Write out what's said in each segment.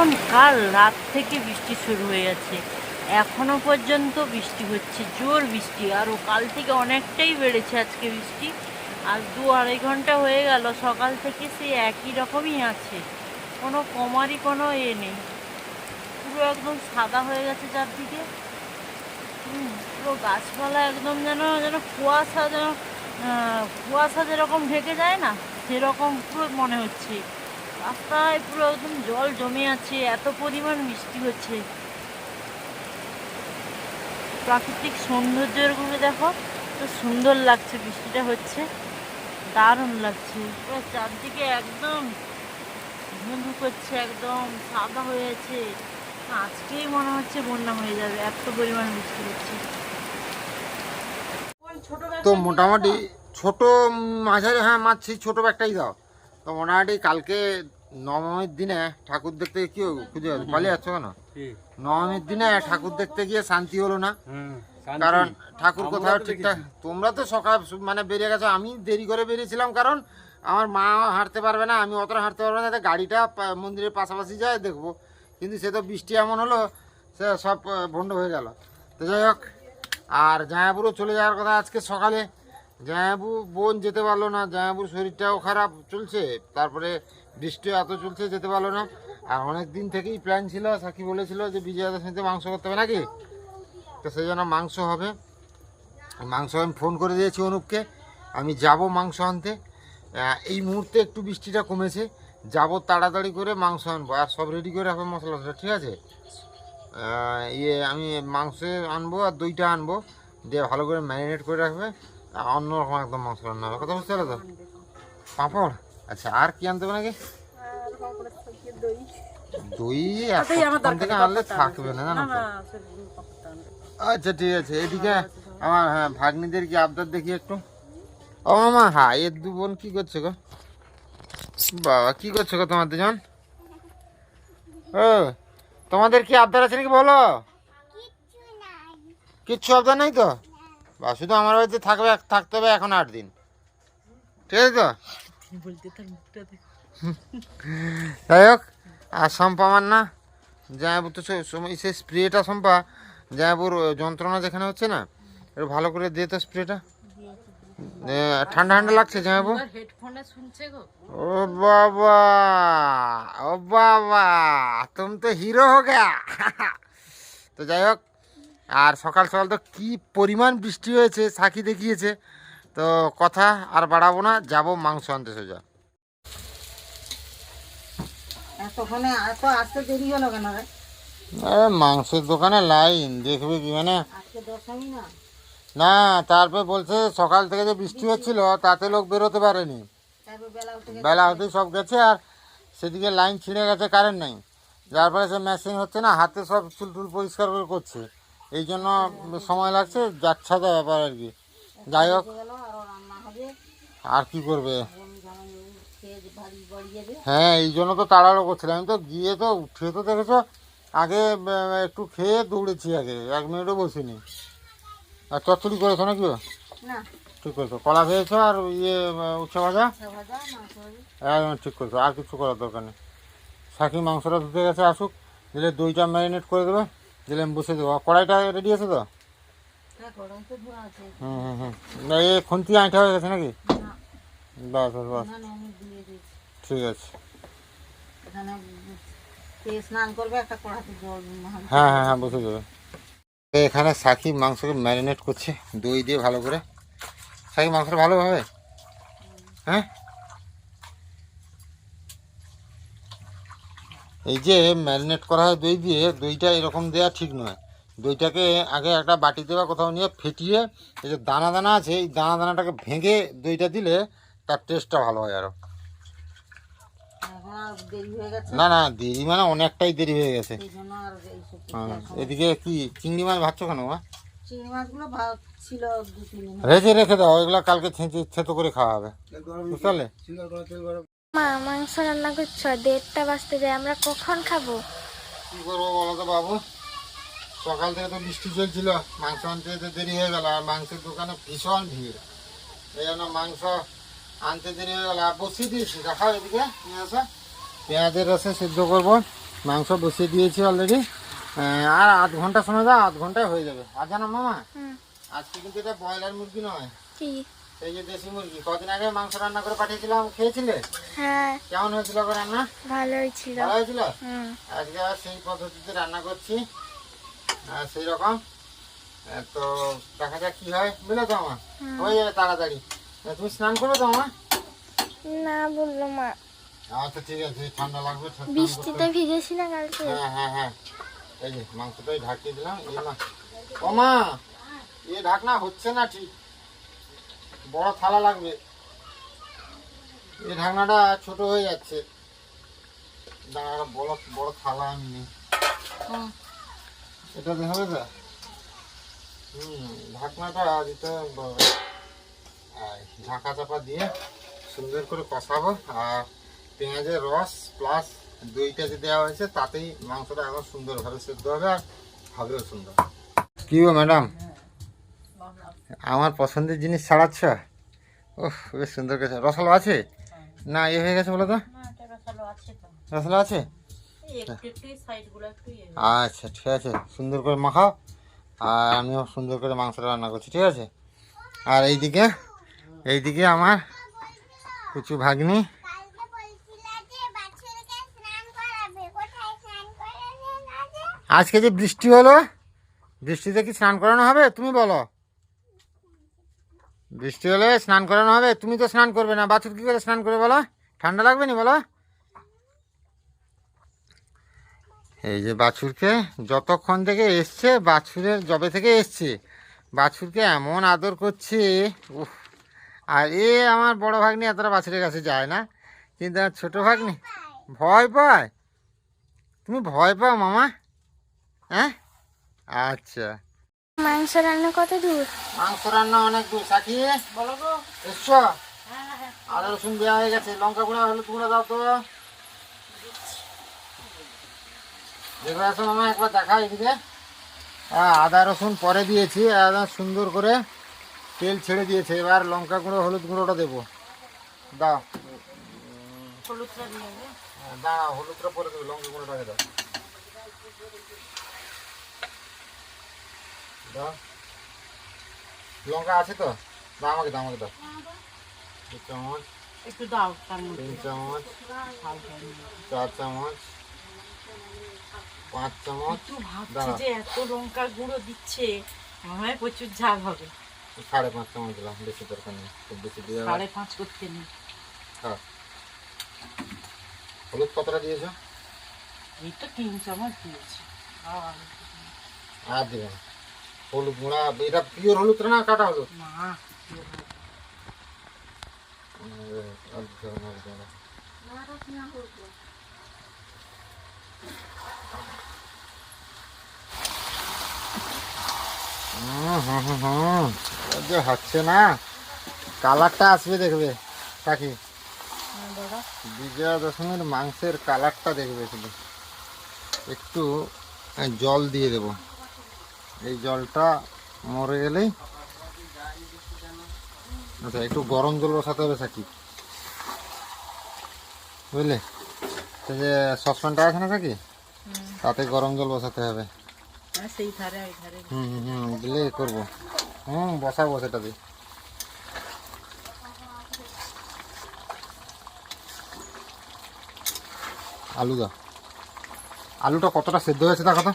একদম কাল রাত থেকে বৃষ্টি শুরু হয়ে গেছে। এখনও পর্যন্ত বৃষ্টি হচ্ছে, জোর বৃষ্টি। আরও কাল থেকে অনেকটাই বেড়েছে আজকে বৃষ্টি। আর দু আড়াই ঘণ্টা হয়ে গেল, সকাল থেকে সে একই রকমই আছে। কোনো কমারই কোনো এ নেই। পুরো একদম সাদা হয়ে গেছে চারদিকে। পুরো গাছপালা একদম যেন যেন কুয়াশা যেন কুয়াশা যেরকম ঢেকে যায় না, সেরকম পুরো মনে হচ্ছে। রাস্তায় পুরো একদম জল জমে আছে, এত পরিমাণ বৃষ্টি হচ্ছে। প্রাকৃতিক সৌন্দর্যেরগুলো দেখো, তো সুন্দর লাগছে, বৃষ্টিটা হচ্ছে। দারুণ লাগছে। চারদিকে একদম ধুঁধু করছে, একদম সাদা হয়ে আছে। আজকেই মনে হচ্ছে বন্যা হয়ে যাবে, এত পরিমাণ বৃষ্টি হচ্ছে। তো মোটামুটি ছোট মাঝারি হ্যাঁ মাছ সেই ছোটো ব্যাগটাই দাও। তো মোটামুটি কালকে নবমীর দিনে ঠাকুর দেখতে কি খুঁজে পালিয়ে যাচ্ছ কেন? নবমীর দিনে ঠাকুর দেখতে গিয়ে শান্তি হলো না। কারণ ঠাকুর কোথাও ঠিকঠাক তোমরা তো সকাল মানে বেরিয়ে গেছো আমি দেরি করে বেরিয়েছিলাম কারণ আমার মা হাঁটতে পারবে না আমি অতটা হাঁটতে পারব না তাতে গাড়িটা মন্দিরের পাশাপাশি যায় দেখব। কিন্তু সে তো বৃষ্টি এমন হলো সে সব ভণ্ড হয়ে গেল। তো যাই হোক আর জামাইবুড়ো চলে যাওয়ার কথা আজকে সকালে। জামাইবু বোন যেতে পারল না জামাইবুর শরীরটাও খারাপ চলছে, তারপরে বৃষ্টি এত চলছে যেতে পারল না। আর অনেক দিন থেকেই প্ল্যান ছিল সাকি বলেছিল যে বিজয়া দশমীতে মাংস করতে হবে নাকি? তো সেই জন্য মাংস হবে। মাংস আমি ফোন করে দিয়েছি অনুপকে, আমি যাব মাংস আনতে। এই মুহূর্তে একটু বৃষ্টিটা কমেছে, যাব তাড়াতাড়ি করে মাংস আনব, আর সব রেডি করে রাখব মশলা মশলা ঠিক আছে? ইয়ে আমি মাংস আনব আর দইটা আনব, দিয়ে ভালো করে ম্যারিনেট করে রাখবে। অন্যরকম একদম মাংস রান্না হবে কথা বুঝতে পারো তো? পাঁপড়? আচ্ছা আর কি আনতে হবে নাকি? দই। এতক্ষণ থেকে আনলে থাকবে না জানো আচ্ছা ঠিক আছে। এদিকে আমার হ্যাঁ ভাগ্নিদের কি আবদার দেখি একটু? ও মামা হ্যাঁ এর দু বোন কি করছে গো? বাবা কি করছ গো তোমার দুজন? ও তোমাদের কি আবদার আছে নাকি বলো? কিচ্ছু আবদার নাই তো? বা শুধু আমার বাড়িতে থাকবে থাকতে হবে এখন আট দিন। ঠিক আছে তো? যাই হোক আর সম্পা আমার না জামাইবুর তো সে- সময় সে স্প্রেটা সম্পা জামাইবুর যন্ত্রণা যেখানে হচ্ছে না একটু ভালো করে দে তো স্প্রেটা ঠান্ডা ঠান্ডা লাগছে জামাইবু ও বাবা ও বাবা তুমি তো হিরো হো গা। তো যাই হোক আর সকাল সকাল তো কি পরিমাণ বৃষ্টি হয়েছে সাক্ষী দেখিয়েছে। তো কথা আর বাড়াবো না যাব মাংস আনতে সোজা। এতক্ষণে এত আসতে দেরি হলো কেন রে? মাংসের দোকানে লাইন দেখবে কি মানে? না? তারপর বলছে সকাল থেকে যে বৃষ্টি হচ্ছিল তাতে লোক বেরোতে পারেনি। বেলা হতে সব গেছে আর সেদিকে লাইন ছিঁড়ে গেছে কারেন্ট নাই। যার ফলে সে মেশিন হচ্ছে না হাতে সব চুল টুল পরিষ্কার করে করছে। এই জন্য সময় লাগছে যাচ্ছা তো ব্যাপার আর কি। যাই হোক আর কি করবে? হ্যাঁ এই জন্য তো তাড়াহুড়ো করছিলাম। আমি তো গিয়ে তো উঠে তো দেখেছ আগে একটু খেয়ে দৌড়েছি আগে এক মিনিটও বসিনি। আর চচ্চড়ি করেছ নাকি? ঠিক করেছ। কলা খেয়েছো আর ইয়ে উচ্ছে ভাজা? একদম ঠিক করেছ আর কিছু করার দরকার নেই। সাকি মাংসটা ধুতে গেছে আসুক দিলে দইটা ম্যারিনেট করে দেবে। দিলে আমি বসে দেবো। কড়াইটা রেডি আছে তো? হুম হুম হুম। না, এ খুন্তি আঁটা হয়ে গেছে নাকি? বাস বাস বাস। ঠিক আছে। হ্যাঁ হ্যাঁ হ্যাঁ বসে দেবে এখানে সাকি মাংসকে ম্যারিনেট করছে দই দিয়ে ভালো করে। সাকি মাংসটা ভালো হবে? হ্যাঁ? এই যে ম্যারিনেট করা হয় দই দিয়ে দইটা এরকম দেওয়া ঠিক নয়। দইটাকে আগে একটা বাটিতে বা কোথাও নিয়ে ফেটিয়ে এই যে দানা দানা আছে এই দানা দানাটাকে ভেঙে দইটা দিলে তার টেস্টটা ভালো হয় আরও। হয়ে না না দেরি মানে অনেকটাই দেরি হয়ে গেছে। হ্যাঁ। এদিকে কি চিংড়ি মাছ ভাবছ কেন মা? দিন রেখে রেখে দাও এগুলো কালকে ছেঁচে ছেতো করে খাওয়া হবে। বুঝতে পারলে? মা মাংস রান্না করছ? দেড়টা বাজতে যায় আমরা কখন খাব? কি করব বলো তো বাবু? সকাল থেকে তো বৃষ্টি চলছিল মাংস আনতে যেতে দেরি হয়ে গেল আর মাংসের দোকানে ভীষণ ভিড়। এই জন্য মাংস আনতে দেরি হয়ে গেল। আর বসিয়ে দিয়েছি দেখাও এদিকে নিয়ে আসো। পেঁয়াজের রসে সিদ্ধ করব। মাংস বসিয়ে দিয়েছি অলরেডি আর আধ ঘণ্টা সময় দাও আধ ঘন্টায় হয়ে যাবে। আর জানো মামা আজকে কিন্তু এটা ব্রয়লার মুরগি নয়। কি? এই যে দেশি মুরগি কদিন আগে মাংস রান্না করে পাঠিয়েছিলাম খেয়েছিলে? হ্যাঁ। কেমন হয়েছিল গো রান্না? ভালো হয়েছিল। ভালো হয়েছিল? আজকে আবার সেই পদ্ধতিতে রান্না করছি। আর সেই রকম। তো দেখা যাক কি হয় বুঝলে তো আমার? হয়ে যাবে তাড়াতাড়ি। তুমি স্নান করবে তো আমার না বলল মা। আচ্ছা ঠিক আছে ঠান্ডা লাগবে। বৃষ্টিতে ভিজেছি না কালকে? হ্যাঁ হ্যাঁ হ্যাঁ। এই যে মাংসটাই ঢাকিয়ে দিলাম এই মা। ও মা এ ঢাকনা হচ্ছে না ঠিক? বড় থালা লাগবে। এই ঢাকনাটা ছোট হয়ে যাচ্ছে। দাঁড়া বড় বড় থালা আমি নেই। এটা হবে তো? হুম ঢাকনাটা দিতে ঢাকা চাপা দিয়ে সুন্দর করে কষাবো। আর পেঁয়াজের রস প্লাস দইটা যে দেওয়া হয়েছে তাতেই মাংসটা এখন সুন্দরভাবে সেদ্ধ হবে আর হবেও সুন্দর। কি ম্যাডাম? আমার পছন্দের জিনিস ছাড়াচ্ছ? ওহ বেশ সুন্দর গেছে রসালো আছে? না এ হয়ে গেছে বলো তো। রসালো আছে তো। রসালো আছে? এই একটু একটু সাইডগুলো একটু ইয়ে আচ্ছা ঠিক আছে। সুন্দর করে মাখাও। আর আমিও সুন্দর করে মাংসটা রান্না করছি ঠিক আছে? আর এইদিকে এইদিকে আমার কুচু ভাগ্নি। আজকে যে বৃষ্টি হলো বৃষ্টিতে কি স্নান করানো হবে? তুমি বলো। বৃষ্টি হলে স্নান করানো হবে, তুমি তো স্নান করবে না। বাছুর কি করে স্নান করে বলো? ঠান্ডা লাগবে নি বলো? এই যে বাছুরকে যতক্ষণ থেকে এসছে, বাছুরের জবে থেকে এসছে, বাছুরকে এমন আদর করছে আর এ আমার বড় ভাগ্নি এতটা বাছুরের কাছে যায় না। কিন্তু আমার ছোট ভাগ্নি, ভয় পায়? তুমি ভয় পাও মামা? হ্যাঁ? আচ্ছা। মাংস রান্না কত দূর মাংস রান্না অনেক দূর সাকি বলো গো এসছো? হ্যাঁ হ্যাঁ। আদা রসুন দেওয়া হয়ে গেছে। লঙ্কা গুঁড়া হলুদ গুঁড়া দাও তো। দেখে আসো মামা একবার দেখা এদিকে। হ্যাঁ আদা রসুন পরে দিয়েছি একদম সুন্দর করে তেল ছেড়ে দিয়েছে। এবার লঙ্কা গুঁড়ো হলুদ গুঁড়োটা দেবো। দাও। হলুদটা দিয়ে হবে হ্যাঁ, হলুদটা পরে দেবো লঙ্কা গুঁড়োটাকে দাও। দাও। লঙ্কা আছে তো? দাও আমাকে দাও আমাকে দাও। দু চামচ। একটু দাও তিন চামচ। চার চামচ। পাঁচ চামচ। দাঁড়া। যে এত লঙ্কা গুঁড়ো দিচ্ছে মনে প্রচুর ঝাল হবে। সাড়ে পাঁচ চামচ দিলাম বেশি দরকার নেই খুব বেশি দিয়ে সাড়ে পাঁচ করতে নেই। হ্যাঁ হলুদ কতটা দিয়েছ? এই তো তিন চামচ দিয়েছি। আর না। হলুদ গুঁড়া এটা পিওর হলুদটা না কাটা হলুদ? যে হচ্ছে না। কালারটা আসবে দেখবে কাকি। বিজয়া দশমীর মাংসের কালারটা দেখবে শুধু। একটু জল দিয়ে দেব। এই জলটা মরে গেলেই আচ্ছা একটু গরম জল বসাতে হবে সাকি। বুঝলে? সে যে সসপ্যানটা আছে না সাকি? তাতে গরম জল বসাতে হবে। হুম হুম হুম দিলে করব। হুম বসাবো সেটা দিয়ে আলু দাও। আলুটা কতটা সেদ্ধ হয়েছে দেখো তো।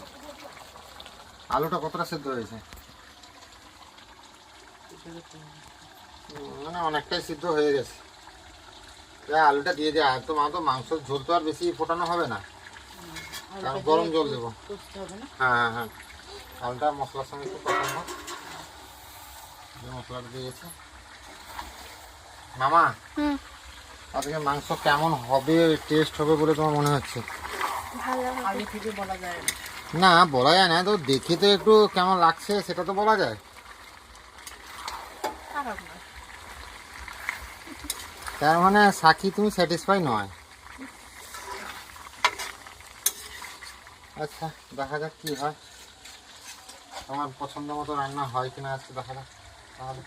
আলুটা কতটা সেদ্ধ হয়েছে? মানে অনেকটাই সিদ্ধ হয়ে গেছে। আলুটা দিয়ে দেওয়া তো মা তো মাংসের ঝোল তো আর বেশি ফোটানো হবে না। কারণ গরম জল দেবো। কষতে হবে না? হ্যাঁ হ্যাঁ হ্যাঁ। আলুটা মশলার সঙ্গে একটু কষানো যে মশলাটা দিয়েছে মামা হুম। আজকে মাংস কেমন হবে টেস্ট হবে বলে তোমার মনে হচ্ছে? ভালো আগে থেকে বলা যায় না। না বলা যায় না তো দেখে তো একটু কেমন লাগছে সেটা তো বলা যায়। তার মানে সাক্ষী তুমি স্যাটিসফাই নয়। আচ্ছা দেখা যাক কি হয়। তোমার পছন্দ মতো রান্না হয় কিনা আজকে দেখা যাক। তাহলে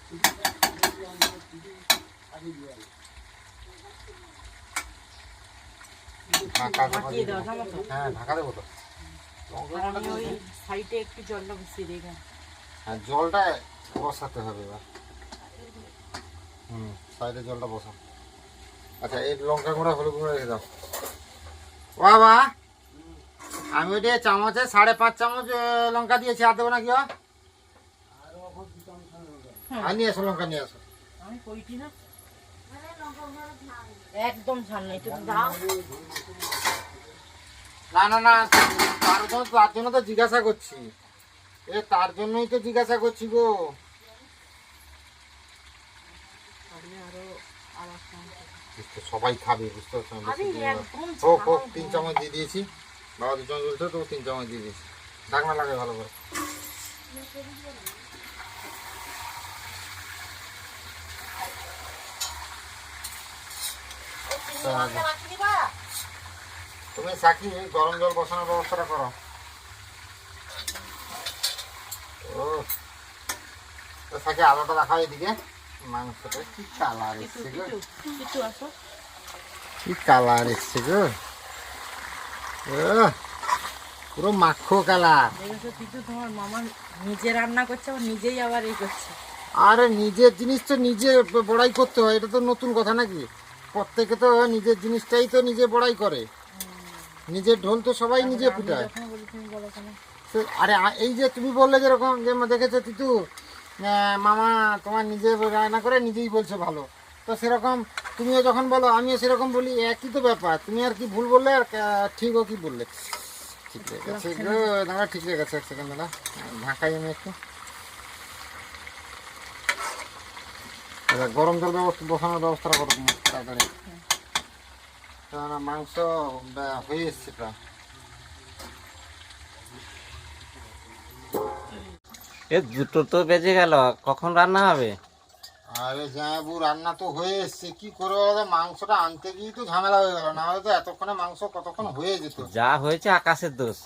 হ্যাঁ ঢাকা দেবো তো। আমি ওই সাইডে একটু জলটা বসিয়ে দিই। হ্যাঁ জলটা বসাতে হবে এবার। হুম সাইডে জলটা বসা আচ্ছা এই লঙ্কা গুঁড়া হলুদ গুঁড়া রেখে দাও। বাবা আমি ওইটা চামচে সাড়ে পাঁচ চামচ লঙ্কা দিয়েছি আর দেবো না কি? আর নিয়ে আসো লঙ্কা নিয়ে আসো আমি কইটি না। একদম ঝাল নেই দাও। না না না তার জন্য তার জন্য তো জিজ্ঞাসা করছি। এ তার জন্যই তো জিজ্ঞাসা করছি গো। সবাই খাবে বুঝতে পারছ হোক হোক তিন। চামচ দিয়ে দিয়েছি। বাবা দু চামচ বলছে তো তিন চামচ দিয়ে দিয়েছি। ঢাকনা লাগে ভালো করে। তুমি সাকি গরম জল বসানোর ব্যবস্থাটা করো। ও সাকি আলাদা রাখা এদিকে। মাংসটা কি কালার এসছে গো? কি কালার এসছে গো? পুরো মাখো কালার। তোমার মামা নিজে রান্না করছে আবার নিজেই আবার এই করছে। আরে নিজের জিনিস তো নিজে বড়াই করতে হয় এটা তো নতুন কথা নাকি? প্রত্যেকে তো নিজের জিনিসটাই তো নিজে বড়াই করে। নিজের ঢোল তো সবাই নিজে ফুটায়। তো- আরে এই যে তুমি বললে যেরকম যে দেখেছ তিতু? মামা তোমার নিজে রান্না করে নিজেই বলছো ভালো। তো সেরকম তুমিও যখন বলো আমিও সেরকম বলি একই তো ব্যাপার। তুমি আর কি ভুল বললে আর কা- ঠিকও কি বললে? ঠিক লেগেছে গো দাঁড়া ঠিক লেগেছে এক সেকেন্ড দাঁড়া ঢাকাই আমি একটু। আচ্ছা, গরম জল ব্যবস্থা বসানোর ব্যবস্থা করো তাড়াতাড়ি। কেননা মাংস হয়ে এসছে প্রায়। এ দুটো তো বেজে গেল কখন রান্না হবে? আরে জামাইবু রান্না তো হয়ে এসছে কি করে বলো? মাংসটা আনতে গিয়ে তো ঝামেলা হয়ে গেল না হলে তো এতক্ষণে মাংস কতক্ষণ হয়ে যেত? যা হয়েছে আকাশের দোষ।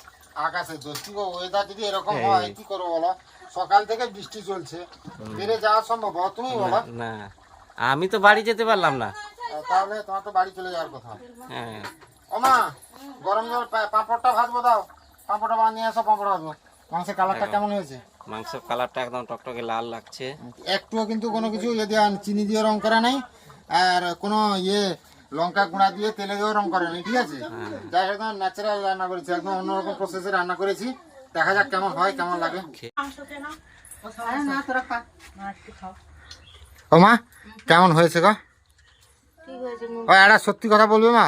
আকাশে দোষ কি ওয়েদার যদি এরকম হয় কি করব বলো? সকাল থেকে বৃষ্টি চলছে বেড়ে যাওয়া সম্ভব তুমি বলো। না আমি তো বাড়ি যেতে পারলাম না। তাহলে তোমার তো বাড়ি চলে যাওয়ার কথা। হ্যাঁ। ও মা গরম জল পাঁপড়টা ভাজবো দাও। পাঁপড়টা বানিয়ে আসো পাঁপড় ভাজবো। মাংসের কালারটা কেমন হয়েছে? মাংস কালারটা একদম টকটকে লাল লাগছে। একটুও কিন্তু কোনো কিছু ইয়ে দেওয়া চিনি দিয়ে রং করা নাই আর কোনো ইয়ে লঙ্কা গুঁড়া দিয়ে তেলে দিয়েও রং করা নেই ঠিক আছে? যাই একদম ন্যাচারাল রান্না করেছি একদম অন্যরকম প্রসেসে রান্না করেছি। দেখা যাক কেমন হয় কেমন লাগে। খাও ও মা কেমন হয়েছে গো? ও একটা সত্যি কথা বলবে মা?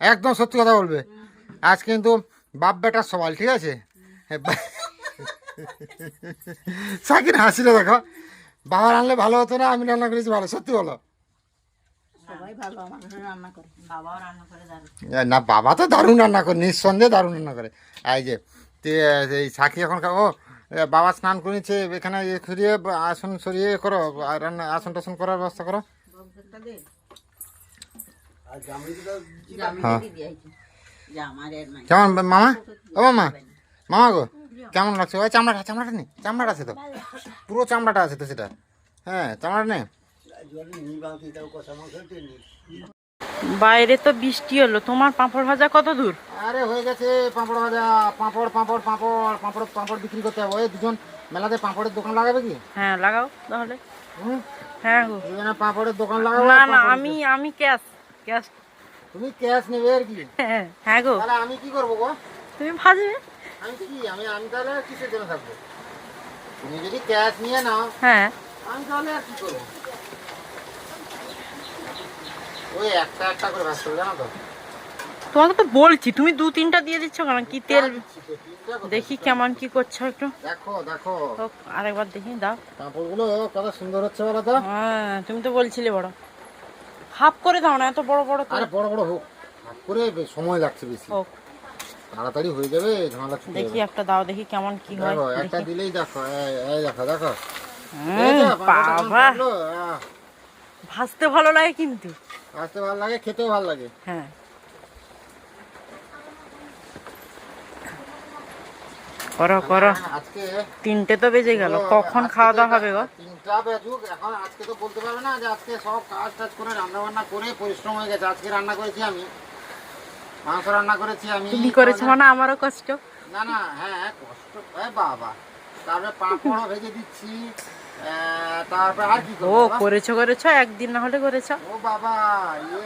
একদম সত্যি কথা বলবে। আজ কিন্তু বাপ বেটার সবাই ঠিক আছে? সাকিন হাসিলে দেখো। বাবা রান্নলে ভালো হতো না আমি রান্না করেছি ভালো সত্যি বলো। না বাবা তো দারুণ রান্না করে নিঃসন্দেহে দারুণ রান্না করে। এই যে এই সাক্ষী এখন ও বাবা স্নান করেছে এখানে সরিয়ে আসন সরিয়ে করো রান্না আসন টাসন করার ব্যবস্থা করো বক্সটা দে হ্যাঁ। জামিনে দিয়ে দিয়েছি জামার এর নাই কেমন মামা? ও মামা। মামা গো কেমন লাগছে? ওই চামড়াটা চামড়াটা নেই চামড়াটা আছে তো। পুরো চামড়াটা আছে তো সেটা। হ্যাঁ চামড়াটা নেই বাইরে তো বৃষ্টি হলো। তোমার পাঁপড় ভাজা কত দূর? আরে হয়ে গেছে পাঁপড় ভাজা। পাঁপড় পাঁপড় পাঁপড় পাঁপড় পাঁপড় বিক্রি করতে হবে। ওই দুজন মেলাতে পাঁপড়ের দোকান লাগাবে কি? হ্যাঁ লাগাও তাহলে। হুম? হ্যাঁ গো। পাঁপড়ের দোকান লাগাবো না না আমি আমি ক্যাশ ক্যাশ। তুমি ক্যাশ নেবে আর কি। হ্যাঁ হ্যাঁ গো। তাহলে আমি কি করব গো? তুমি ভাজবে? আমি কি? আমি আমি তাহলে কিসের জন্য থাকব? তুমি যদি ক্যাশ নিয়ে নাও হ্যাঁ। আমি তাহলে আর কি করব? ওই একটা একটা করে ভাজ করবে তো। তোমাকে তো বলছি তুমি দু তিনটা দিয়ে দিচ্ছ কেন? কি তেল? দেখি কেমন কি করছ একটু। দেখো দেখো। আরেকবার দেখি দাও। কাপড়গুলো কত সুন্দর হচ্ছে বলো তো। হ্যাঁ তুমি তো বলছিলে বড়। হাফ করে দাও না এত বড় বড় আরে বড় বড় হোক। হাফ করে সময় লাগছে বেশি। হোক। তাড়াতাড়ি হয়ে যাবে ঝামেলা ছুটে দেখি একটা দাও দেখি কেমন কি হয় দেখো একটা দিলেই দেখো এই দেখো দেখো। বাবা ফাটলো? ভালো লাগে কিন্তু। ভাসতে ভালো লাগে খেতেও ভালো লাগে। হ্যাঁ। করো করো। আজকে তিনটে তো বেজে গেল। কখন খাওয়া দাওয়া হবে গো? তিনটা বেজুক। এখন আজকে তো বলতে পারবে না যে আজকে সব কাজ টাজ করে রান্না বান্না করে পরিশ্রম হয়ে গেছে। আজকে রান্না করেছি আমি। মাংস রান্না করেছি আমি। তুমি করেছ মানে আমারও কষ্ট? না না হ্যাঁ কষ্ট। এ বাবা। তারপরে পাঁপড়ও ভেজে দিচ্ছি। তারপরে আর কি ও? করেছ করেছ একদিন না হলে করেছ। ও বাবা ইয়ে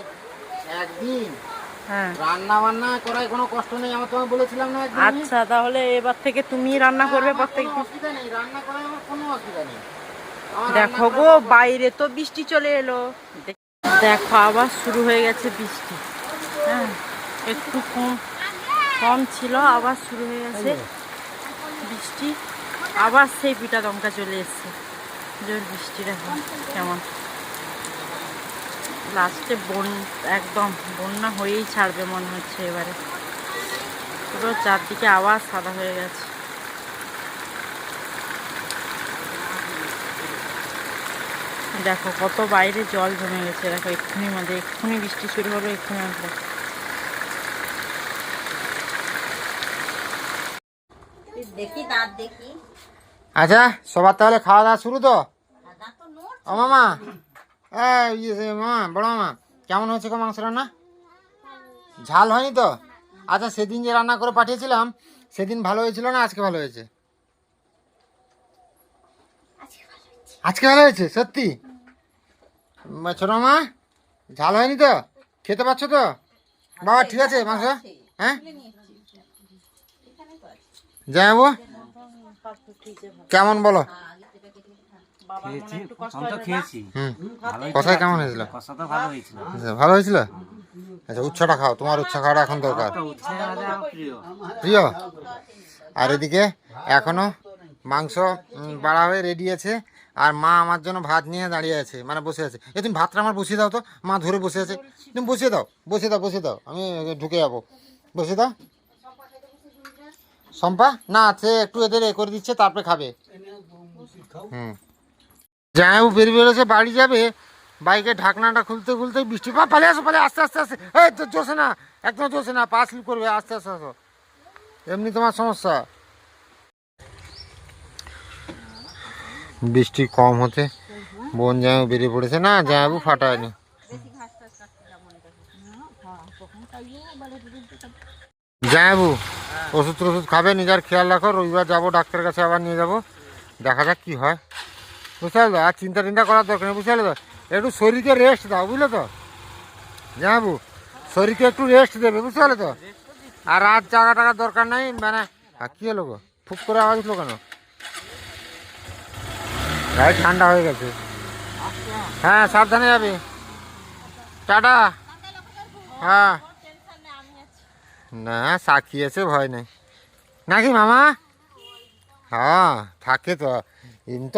একদিন। হ্যাঁ রান্না বান্না করায় কোনো কষ্ট নেই আমার তোমায় বলেছিলাম না আচ্ছা তাহলে এবার থেকে তুমি রান্না করবে আমার প্রত্যেক অসুবিধা নেই রান্না করায় আমার কোনো অসুবিধা নেই। দেখো গো বাইরে তো বৃষ্টি চলে এলো। দেখ- আবার শুরু হয়ে গেছে বৃষ্টি। হ্যাঁ একটু কম কম ছিল আবার শুরু হয়ে গেছে বৃষ্টি। আবার সেই পিঠা দমকা চলে এসছে। জোর বৃষ্টি দেখো কেমন। লাস্টে বন একদম বন্যা হয়েই ছাড়বে মনে হচ্ছে এবারে। পুরো চারদিকে আবার সাদা হয়ে গেছে। দেখো কত বাইরে জল জমে গেছে। দেখো এক্ষুনি মধ্যে এক্ষুনি বৃষ্টি শুরু হবে এক্ষুনি আসবে। আচ্ছা সবার তাহলে খাওয়া দাওয়া শুরু তো? মামা বড় মামা, কেমন হয়েছে গো মাংস রান্না? ঝাল হয়নি তো? আচ্ছা সেদিন যে রান্না করে পাঠিয়েছিলাম, সেদিন ভালো হয়েছিল না আজকে ভালো হয়েছে? আজকে ভালো হয়েছে, সত্যি? ছোট মা ঝাল হয়নি তো? খেতে পাচ্ছ তো? বাবা, ঠিক আছে, মাংস? হ্যাঁ? যাব কেমন বলো? খেয়েছি তো খেয়েছি। কেমন হয়েছিল? কষা তো ভালো হয়েছিল। আচ্ছা, ভালো হয়েছিল? আচ্ছা উচ্ছটা খাও তোমার উচ্ছ খাওয়াটা এখন দরকার। প্রিয়। আর এদিকে এখনও মাংস বাড়া হয়ে রেডি আছে আর মা আমার জন্য ভাত নিয়ে দাঁড়িয়ে আছে মানে বসে আছে। এ তুমি ভাতটা আমার বসিয়ে দাও তো। মা ধরে বসে আছে। তুমি বসিয়ে দাও বসিয়ে দাও বসিয়ে দাও। আমি ঢুকে যাব। বসিয়ে দাও। শম্পা? না সে একটু এদের এ করে দিচ্ছে তারপরে খাবে। হুম। জামাইবু বেরিয়ে বেরোছে বাড়ি যাবে। বাইকে ঢাকনাটা খুলতে খুলতে বৃষ্টি পা পালিয়ে আসো, পালিয়ে আস্তে আস্তে আস্তে। এই তো জোসে না, একদম জোসে না, পা স্লিপ করবে, আস্তে আস্তে আসো এমনি তোমার সমস্যা। বৃষ্টি কম হতে বোন জামাইবু বেরিয়ে পড়েছে। না জামাইবু ফাটায়নি। জামাইবু ওষুধ টষুধ খাবে, নিজের খেয়াল রাখো। রবিবার যাব, ডাক্তারের কাছে আবার নিয়ে যাব। দেখা যাক কি হয়। বুঝতে পারল আর চিন্তা টিন্তা করার দরকার নেই বুঝতে তো? একটু শরীরকে রেস্ট দাও, বুঝলে তো? জানাবু? শরীরকে একটু রেস্ট দেবে বুঝতে পারলে তো? আর রাত জাগা টাকার দরকার নেই মানে কি হলো গো? ফুক করে আওয়াজ উঠল কেন? গায়ে ঠান্ডা হয়ে গেছে। হ্যাঁ সাবধানে যাবে। টাটা। হ্যাঁ। না, সাক্ষী আছে, ভয় নেই। নাকি মামা? হ্যাঁ থাকে তো।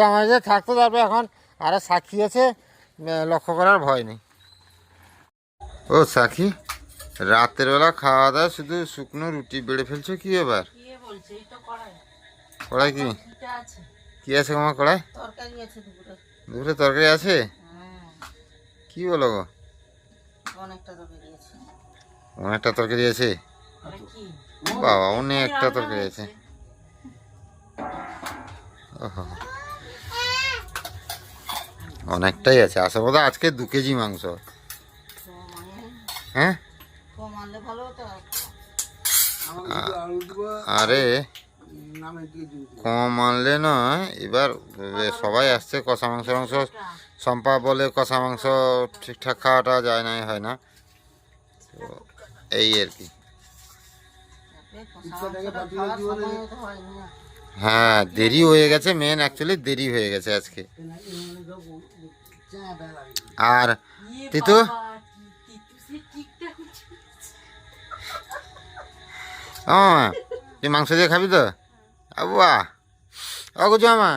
আমার যে থাকতো তারপরে এখন। আরও সাক্ষী আছে লক্ষ্য করার ভয় নেই। ও সাক্ষী রাতের বেলা খাওয়া দাওয়া শুধু শুকনো রুটি বেড়ে ফেলছো কি এবার? কড়াই। কি? কি আছে তোমার কড়াই? দুপুরে। তরকারি আছে? কি বলো গো? অনেকটা তরকারি আছে। অনেকটা তরকারি আছে? বাবা অনেকটা তরকারি আছে। ওহো। অনেকটাই আছে। আসা বোধ আজকে দু কেজি মাংস। হ্যাঁ? আরে, কম আনলে নয়, এবার সবাই আসছে, কষা মাংস মাংস সম্পা বলে কষা মাংস ঠিকঠাক খাওয়াটা যায় না হয় না। তো এই আর কি। হ্যাঁ দেরি হয়ে গেছে মেন অ্যাকচুয়ালি দেরি হয়ে গেছে আজকে। আর তিতু? তুই মাংস দিয়ে খাবি তো? আবুয়া ও গুজু মামা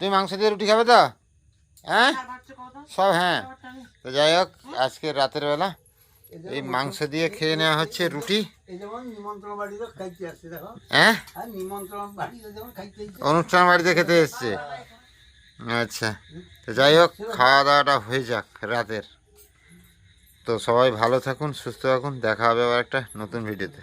তুই মাংস দিয়ে রুটি খাবে তো? হ্যাঁ? সব হ্যাঁ। তো যাই হোক, আজকে রাতের বেলা এই মাংস দিয়ে খেয়ে নেওয়া হচ্ছে রুটি। হ্যাঁ? অনুষ্ঠান বাড়িতে খেতে এসছে। আচ্ছা তো যাই হোক খাওয়া দাওয়াটা হয়ে যাক রাতের। তো সবাই ভালো থাকুন সুস্থ থাকুন দেখা হবে আবার একটা নতুন ভিডিওতে।